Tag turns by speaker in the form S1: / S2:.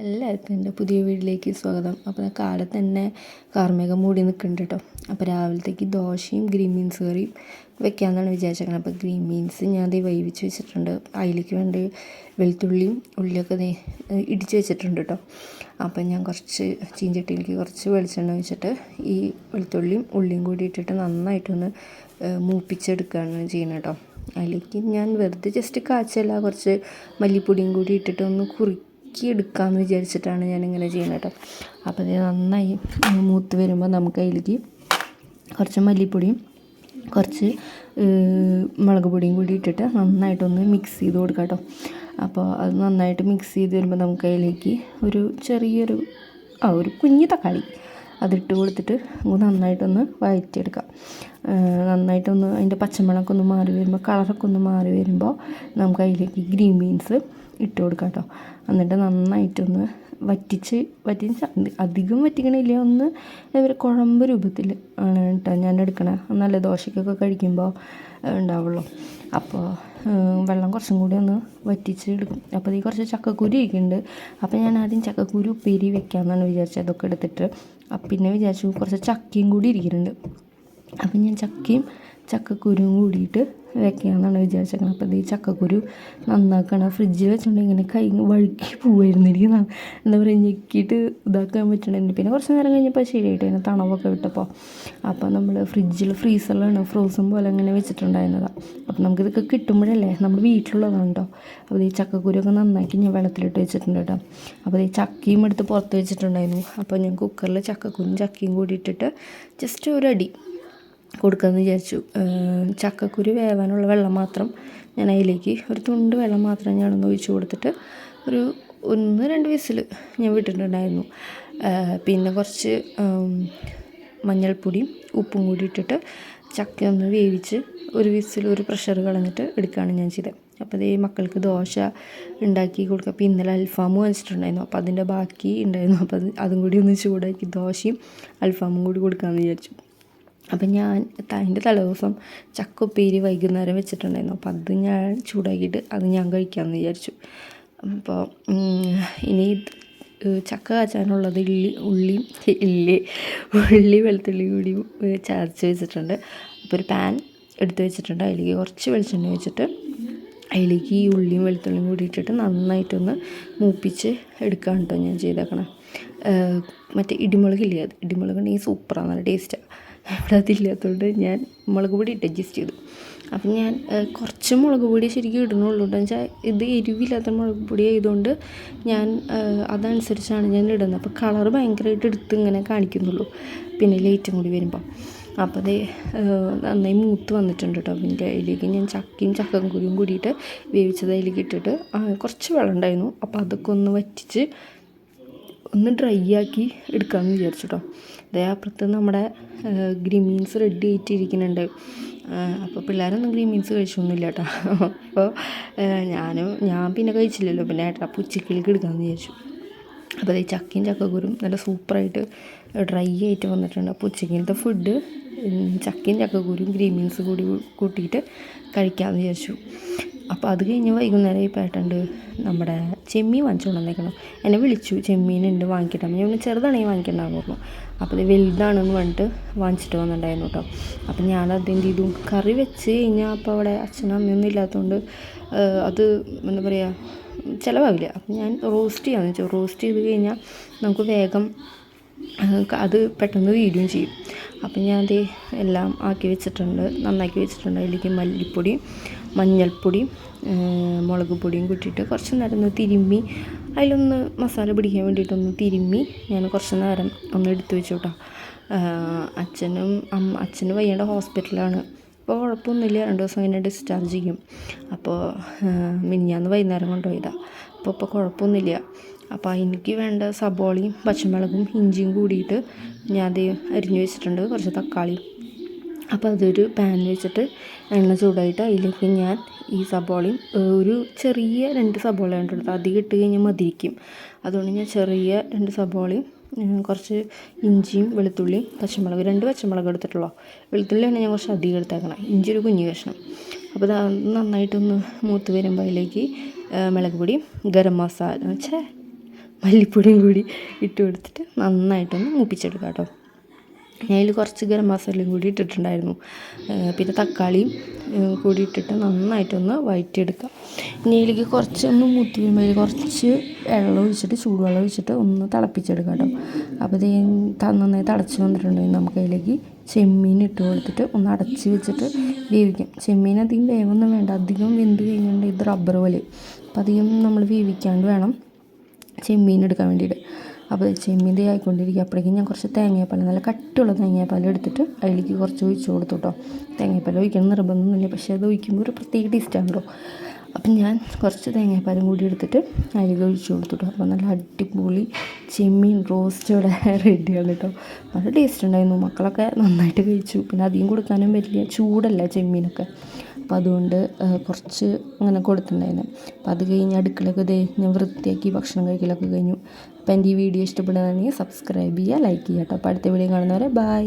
S1: എല്ലാവർക്കും എന്റെ പുതിയ വീട്ടിലേക്ക് സ്വാഗതം. അപ്പോൾ കാലത്ത് തന്നെ കാർമേഘം മൂടി നിൽക്കുന്നുണ്ട് കേട്ടോ. അപ്പോൾ രാവിലത്തേക്ക് ദോശയും ഗ്രീൻ ബീൻസ് കറിയും വെക്കാമെന്നാണ് വിചാരിച്ചേക്കുന്നത് അപ്പോൾ ഗ്രീൻ ബീൻസ് ഞാൻ ദേ വേവിച്ച് വെച്ചിട്ടുണ്ട്. അതിലേക്ക് വേണ്ടി വെളുത്തുള്ളിയും ഉള്ളിയൊക്കെ ദേ ഇടിച്ച് വെച്ചിട്ടുണ്ട് കേട്ടോ. അപ്പോൾ ഞാൻ കുറച്ച് ചീഞ്ചട്ടിയിലേക്ക് കുറച്ച് വെളിച്ചെണ്ണ വെച്ചിട്ട് ഈ വെളുത്തുള്ളിയും ഉള്ളിയും കൂടി ഇട്ടിട്ട് നന്നായിട്ടൊന്ന് മൂപ്പിച്ചെടുക്കുകയാണ് ചെയ്യുന്നത് കേട്ടോ. അതിലേക്ക് ഞാൻ വെറുതെ ജസ്റ്റ് കാച്ചല്ല കുറച്ച് മല്ലിപ്പൊടിയും കൂടി ഇട്ടിട്ട് ഒന്ന് കുറുക്കി എടുക്കാമെന്ന് വിചാരിച്ചിട്ടാണ് ഞാനിങ്ങനെ ചെയ്യുന്നത് കേട്ടോ. അപ്പോൾ ഇത് നന്നായി മൂത്ത് വരുമ്പോൾ നമുക്ക് അതിലേക്ക് കുറച്ച് മല്ലിപ്പൊടിയും കുറച്ച് മുളക് പൊടിയും കൂടി ഇട്ടിട്ട് നന്നായിട്ടൊന്ന് മിക്സ് ചെയ്ത് കൊടുക്കാം കേട്ടോ. അപ്പോൾ അത് നന്നായിട്ട് മിക്സ് ചെയ്ത് വരുമ്പോൾ നമുക്ക് അതിലേക്ക് ഒരു ചെറിയൊരു ആ ഒരു കുഞ്ഞു തക്കാളി അതിട്ട് കൊടുത്തിട്ട് നമുക്ക് നന്നായിട്ടൊന്ന് വഴറ്റിയെടുക്കാം. നന്നായിട്ടൊന്ന് അതിന്റെ പച്ചമുളകൊക്കെ ഒന്ന് മാറി വരുമ്പോൾ കളറൊക്കെ ഒന്ന് മാറി വരുമ്പോൾ നമുക്ക് അതിലേക്ക് ഗ്രീൻ ബീൻസ് ഇട്ട് കൊടുക്കാം കേട്ടോ എന്നിട്ട് നന്നായിട്ടൊന്ന് വറ്റിച്ച് വറ്റിച്ച് അധി- അധികം വറ്റിക്കണില്ല. ഒന്ന് ഒരു കുഴമ്പ് രൂപത്തിൽ ആണ് കേട്ടോ ഞാൻ എടുക്കണേ. നല്ല ദോശയ്ക്കൊക്കെ കഴിക്കുമ്പോൾ ഉണ്ടാവുള്ളൂ. അപ്പോൾ വെള്ളം കുറച്ചും കൂടി ഒന്ന് വറ്റിച്ച് എടുക്കും. അപ്പോൾ ഈ കുറച്ച് ചക്കക്കുരു ഇരിക്കുന്നുണ്ട് അപ്പോൾ ഞാൻ ആദ്യം ചക്കക്കുരു ഉപ്പേരി വെക്കാമെന്നാണ് വിചാരിച്ചത്. അതൊക്കെ എടുത്തിട്ട് പിന്നെ വിചാരിച്ചു കുറച്ച് ചക്കയും കൂടി ഇരിക്കുന്നുണ്ട്. അപ്പം ഞാൻ ചക്കയും ചക്കക്കുരുവും കൂടിയിട്ട് വെക്കാമെന്നാണ് വിചാരിച്ചേക്കുന്നത് അപ്പോൾ ഈ ചക്കക്കുരു നന്നാക്കണം. ഫ്രിഡ്ജിൽ വെച്ചുകൊണ്ട് ഇങ്ങനെ കൈ വഴുക്കി പോവായിരുന്നു. എനിക്ക് എന്താ പറയുക ഞെക്കിയിട്ട് ഇതാക്കാൻ പറ്റണമായിരുന്നു പിന്നെ കുറച്ച് നേരം കഴിഞ്ഞപ്പോൾ ശരിയായിട്ട് അതിന് തണവൊക്കെ വിട്ടപ്പോൾ അപ്പോൾ നമ്മൾ ഫ്രിഡ്ജിൽ ഫ്രീസറിലാണ് ഫ്രോസൺ പോലെ അങ്ങനെ വെച്ചിട്ടുണ്ടായിരുന്നതാണ് അപ്പോൾ നമുക്കിതൊക്കെ കിട്ടുമ്പോഴല്ലേ നമ്മൾ വീട്ടിലുള്ളതാണ് അപ്പോൾ ഈ ചക്കക്കുരുവൊക്കെ നന്നാക്കി ഞാൻ വെള്ളത്തിലിട്ട് വെച്ചിട്ടുണ്ട് കേട്ടോ അപ്പോൾ ഈ ചക്കിയും എടുത്ത് പുറത്ത് വെച്ചിട്ടുണ്ടായിരുന്നു. അപ്പോൾ ഞാൻ കുക്കറിൽ ചക്കക്കുരും ചക്കിയും കൂടി ഇട്ടിട്ട് ജസ്റ്റ് ഒരു അടി കൊടുക്കാമെന്ന് വിചാരിച്ചു. ചക്കക്കുരു വേവാനുള്ള വെള്ളം മാത്രം ഞാൻ അതിലേക്ക് ഒരു തുണ്ട് വെള്ളം മാത്രം ഞാനൊന്ന് ഒഴിച്ച് കൊടുത്തിട്ട് ഒരു ഒന്ന് രണ്ട് വിസിൽ ഞാൻ വിട്ടിട്ടുണ്ടായിരുന്നു. പിന്നെ കുറച്ച് മഞ്ഞൾപ്പൊടിയും ഉപ്പും കൂടി ഇട്ടിട്ട് ചക്ക ഒന്ന് വേവിച്ച് ഒരു വിസിൽ ഒരു പ്രഷർ കളഞ്ഞിട്ട് എടുക്കുകയാണ് ഞാൻ ചെയ്തത്. അപ്പോൾ അതേ മക്കൾക്ക് ദോശ ഉണ്ടാക്കി കൊടുക്കുക. അപ്പോൾ ഇന്നലെ അൽഫാമും വാങ്ങിച്ചിട്ടുണ്ടായിരുന്നു. അപ്പോൾ അതിന്റെ ബാക്കി ഉണ്ടായിരുന്നു. അപ്പോൾ അത് അതും കൂടി ഒന്ന് ചൂടാക്കി ദോശയും അൽഫാമും കൂടി കൊടുക്കാമെന്ന് വിചാരിച്ചു. അപ്പം ഞാൻ അതിന്റെ തലേദിവസം ചക്ക ഉപ്പേരി വൈകുന്നേരം വെച്ചിട്ടുണ്ടായിരുന്നു. അപ്പോൾ അത് ഞാൻ ചൂടാക്കിയിട്ട് അത് ഞാൻ കഴിക്കാമെന്ന് വിചാരിച്ചു. അപ്പോൾ ഇനി ചക്ക കാച്ചാനുള്ളത് ഇള്ളി ഉള്ളിയും ഇല്ലി ഉള്ളി വെളുത്തുള്ളി കൂടി ചതച്ച് വെച്ചിട്ടുണ്ട്. അപ്പോൾ ഒരു പാൻ എടുത്ത് വെച്ചിട്ടുണ്ട്. അതിലേക്ക് കുറച്ച് വെളിച്ചെണ്ണ വെച്ചിട്ട് അതിലേക്ക് ഈ ഉള്ളിയും വെളുത്തുള്ളിയും കൂടി ഇട്ടിട്ട് നന്നായിട്ടൊന്ന് മൂപ്പിച്ച് എടുക്കാൻ കേട്ടോ ഞാൻ ചെയ്തേക്കണം. മറ്റേ ഇടിമുളകില്ലേ അത്? ഇടിമുളക് ഉണ്ടെങ്കിൽ സൂപ്പറാണ് നല്ല ടേസ്റ്റാണ് ഇവിടെ അതില്ലാത്തതുകൊണ്ട് ഞാൻ മുളക് പൊടി ഇട്ട് അഡ്ജസ്റ്റ് ചെയ്തു. അപ്പം ഞാൻ കുറച്ച് മുളക് പൊടി ശരിക്കും ഇടുന്നുള്ളൂ എന്ന് വെച്ചാൽ ഇത് എരിവില്ലാത്ത മുളക് പൊടി ആയതുകൊണ്ട് ഞാൻ അതനുസരിച്ചാണ് ഞാൻ ഇടുന്നത്. അപ്പോൾ കളർ ഭയങ്കരമായിട്ട് എടുത്ത് ഇങ്ങനെ കാണിക്കുന്നുള്ളൂ. പിന്നെ ലൈറ്റും കൂടി വരുമ്പോൾ അപ്പോൾ അത് നന്നായി മൂത്ത് വന്നിട്ടുണ്ട് കേട്ടോ പിന്നെ അതിലേക്ക് ഞാൻ ചക്കയും ചക്കക്കുരുവും കൂടിയിട്ട് വേവിച്ചത് അതിലേക്ക് ഇട്ടിട്ട് കുറച്ച് വെള്ളം ഉണ്ടായിരുന്നു. അപ്പോൾ അതൊക്കെ ഒന്ന് വറ്റിച്ച് ഒന്ന് ഡ്രൈ ആക്കി എടുക്കാമെന്ന് വിചാരിച്ചു കേട്ടോ അതേ അപ്പുറത്ത് നമ്മുടെ ഗ്രീൻ ബീൻസ് റെഡി ആയിട്ട് ഇരിക്കുന്നുണ്ട് അപ്പോൾ പിള്ളേരൊന്നും ഗ്രീൻ ബീൻസ് കഴിച്ചൊന്നുമില്ല കേട്ടോ അപ്പോൾ ഞാനും ഞാൻ പിന്നെ കഴിച്ചില്ലല്ലോ. പിന്നെ ഏട്ടാ അപ്പോൾ ഉച്ചക്കിലേക്ക് എടുക്കാമെന്ന് വിചാരിച്ചു. അപ്പോൾ ഈ ചക്കയും ചക്കക്കുരും നല്ല സൂപ്പറായിട്ട് ഡ്രൈ ആയിട്ട് വന്നിട്ടുണ്ട്. അപ്പോൾ ഉച്ചക്കിലത്തെ ഫുഡ് ചക്കയും ചക്കക്കുരും ഗ്രീൻ ബീൻസ് കൂടി കൂട്ടിയിട്ട് കഴിക്കാമെന്ന് വിചാരിച്ചു. അപ്പോൾ അത് കഴിഞ്ഞ് വൈകുന്നേരം ഈ പേട്ടുണ്ട് നമ്മുടെ ചെമ്മീൻ വാങ്ങിച്ചുകൊണ്ട് വന്നേക്കണം എന്നെ വിളിച്ചു ചെമ്മീനുണ്ട് വാങ്ങിക്കട്ടെ. ഞാൻ ചെറുതാണെങ്കിൽ വാങ്ങിക്കണ്ടാകുന്നു അപ്പോൾ ഇത് വലുതാണെന്ന് പറഞ്ഞിട്ട് വാങ്ങിച്ചിട്ട് വന്നിട്ടുണ്ടായിരുന്നു കേട്ടോ അപ്പം ഞാൻ അതെന്ത് ചെയ്തു? കറി വെച്ച് കഴിഞ്ഞാൽ അപ്പോൾ അവിടെ അച്ഛനും അമ്മയൊന്നും ഇല്ലാത്തതുകൊണ്ട് അത് എന്താ പറയുക ചിലവാകില്ല അപ്പം ഞാൻ റോസ്റ്റ് ചെയ്യാമെന്ന് വെച്ചു. റോസ്റ്റ് ചെയ്ത് കഴിഞ്ഞാൽ നമുക്ക് വേഗം അത് പെട്ടെന്ന് വീഴുകയും ചെയ്യും. അപ്പം ഞാൻ അത് എല്ലാം ആക്കി വെച്ചിട്ടുണ്ട് നന്നാക്കി വെച്ചിട്ടുണ്ട്. അതിലേക്ക് മല്ലിപ്പൊടി മഞ്ഞൾപ്പൊടി മുളക് പൊടിയും കൂട്ടിയിട്ട് കുറച്ച് നേരം ഒന്ന് തിരുമ്മി അതിലൊന്ന് മസാല പിടിക്കാൻ വേണ്ടിയിട്ടൊന്ന് തിരുമ്മി ഞാൻ കുറച്ച് നേരം ഒന്ന് എടുത്തു വെച്ചു കേട്ടോ അച്ഛനും അമ്മ അച്ഛനും വയ്യേണ്ട ഹോസ്പിറ്റലാണ്. അപ്പോൾ കുഴപ്പമൊന്നുമില്ല രണ്ട് ദിവസം കഴിഞ്ഞ് ഡിസ്ചാർജ് ചെയ്യും. അപ്പോൾ മിനിഞ്ഞാന്ന് വൈകുന്നേരം കൊണ്ടുപോയതാണ് അപ്പോൾ ഇപ്പോൾ കുഴപ്പമൊന്നുമില്ല. അപ്പോൾ എനിക്ക് വേണ്ട സബോളയും പച്ചമുളകും ഇഞ്ചിയും കൂടിയിട്ട് ഞാൻ അത് അരിഞ്ഞു വെച്ചിട്ടുണ്ട് കുറച്ച് തക്കാളിയും അപ്പോൾ അതൊരു പാനിൽ വെച്ചിട്ട് എണ്ണ ചൂടായിട്ട് അതിലേക്ക് ഞാൻ ഈ സബോളയും ഒരു ചെറിയ രണ്ട് സബോള എടുത്തത് അധികം ഇട്ട് കഴിഞ്ഞാൽ മതിരിക്കും അതുകൊണ്ട് ഞാൻ ചെറിയ രണ്ട് സബോളയും കുറച്ച് ഇഞ്ചിയും വെളുത്തുള്ളിയും പച്ചമുളക് രണ്ട് പച്ചമുളക് എടുത്തിട്ടുള്ളൂ. വെളുത്തുള്ളിയാണ് ഞാൻ കുറച്ച് അധികം എടുത്തേക്കണം. ഇഞ്ചി ഒരു കുഞ്ഞു കഷ്ണം. അപ്പോൾ ഇത് നന്നായിട്ടൊന്ന് മൂത്ത് വരുമ്പോൾ അതിലേക്ക് മുളക് പൊടി ഗരം മസാല ഛേ മല്ലിപ്പൊടിയും കൂടി ഇട്ട് കൊടുത്തിട്ട് നന്നായിട്ടൊന്ന് മൂപ്പിച്ചെടുക്കാം കേട്ടോ. അതിൽ കുറച്ച് ഗരം മസാലയും കൂടി ഇട്ടിട്ടുണ്ടായിരുന്നു. പിന്നെ തക്കാളിയും കൂടി ഇട്ടിട്ട് നന്നായിട്ടൊന്ന് വഴറ്റിയെടുക്കാം ഇനി അതിലേക്ക് കുറച്ചൊന്ന് മുത്തി വരുമ്പോൾ കുറച്ച് വെള്ളം ഒഴിച്ചിട്ട് ചൂടുവെള്ളം ഒഴിച്ചിട്ട് ഒന്ന് തിളപ്പിച്ചെടുക്കാം കേട്ടോ. അപ്പോൾ ഇത് നന്നായി തിളച്ച് വന്നിട്ടുണ്ടെങ്കിൽ നമുക്ക് അതിലേക്ക് ചെമ്മീൻ ഇട്ട് കൊടുത്തിട്ട് ഒന്ന് അടച്ച് വെച്ചിട്ട് വേവിക്കാം. ചെമ്മീൻ അധികം വേവൊന്നും വേണ്ട. അധികം വെന്ത് കഴിഞ്ഞിട്ടുണ്ടെങ്കിൽ ഇത് റബ്ബർ പോലെ. അപ്പോൾ അധികം നമ്മൾ വേവിക്കാണ്ട് വേണം. ചെമ്മീൻ എടുക്കാൻ വേണ്ടിയിട്ട്. അപ്പോൾ ചെമ്മീൻ ദേ ആയിക്കൊണ്ടിരിക്കുക അപ്പോഴേക്കും ഞാൻ കുറച്ച് തേങ്ങാപ്പാൽ നല്ല കട്ടിയുള്ള തേങ്ങാപ്പാൽ എടുത്തിട്ട് അതിലേക്ക് കുറച്ച് ഒഴിച്ച് കൊടുത്തു കേട്ടോ. തേങ്ങാപ്പാൽ ഒഴിക്കണം നിർബന്ധമൊന്നുമില്ല. പക്ഷേ അത് ഒഴിക്കുമ്പോൾ ഒരു പ്രത്യേക ടേസ്റ്റാണ് കേട്ടോ. അപ്പം ഞാൻ കുറച്ച് തേങ്ങാപ്പാലും കൂടി എടുത്തിട്ട് അതിലേക്ക് ഒഴിച്ച് കൊടുത്തിട്ടു. അപ്പോൾ നല്ല അടിപൊളി ചെമ്മീൻ റോസ്റ്റ് ഇവിടെ റെഡിയാണ് കേട്ടോ നല്ല ടേസ്റ്റ് ഉണ്ടായിരുന്നു. മക്കളൊക്കെ നന്നായിട്ട് കഴിച്ചു. പിന്നെ അധികം കൊടുക്കാനും പറ്റില്ല ചൂടല്ല ചെമ്മീനൊക്കെ. അപ്പോൾ അതുകൊണ്ട് കുറച്ച് അങ്ങനെ കൊടുത്തിട്ടുണ്ടായിരുന്നു. അപ്പോൾ അത് കഴിഞ്ഞ് അടുക്കളയൊക്കെ ദേ ഞാൻ വൃത്തിയാക്കി ഭക്ഷണം കഴിക്കലൊക്കെ കഴിഞ്ഞു. അപ്പോൾ എന്റെ ഈ വീഡിയോ ഇഷ്ടപ്പെടുകയാണെങ്കിൽ സബ്സ്ക്രൈബ് ചെയ്യുക ലൈക്ക് ചെയ്യുക കേട്ടോ അപ്പോൾ അടുത്ത വീഡിയോ കാണുന്നവരെ ബൈ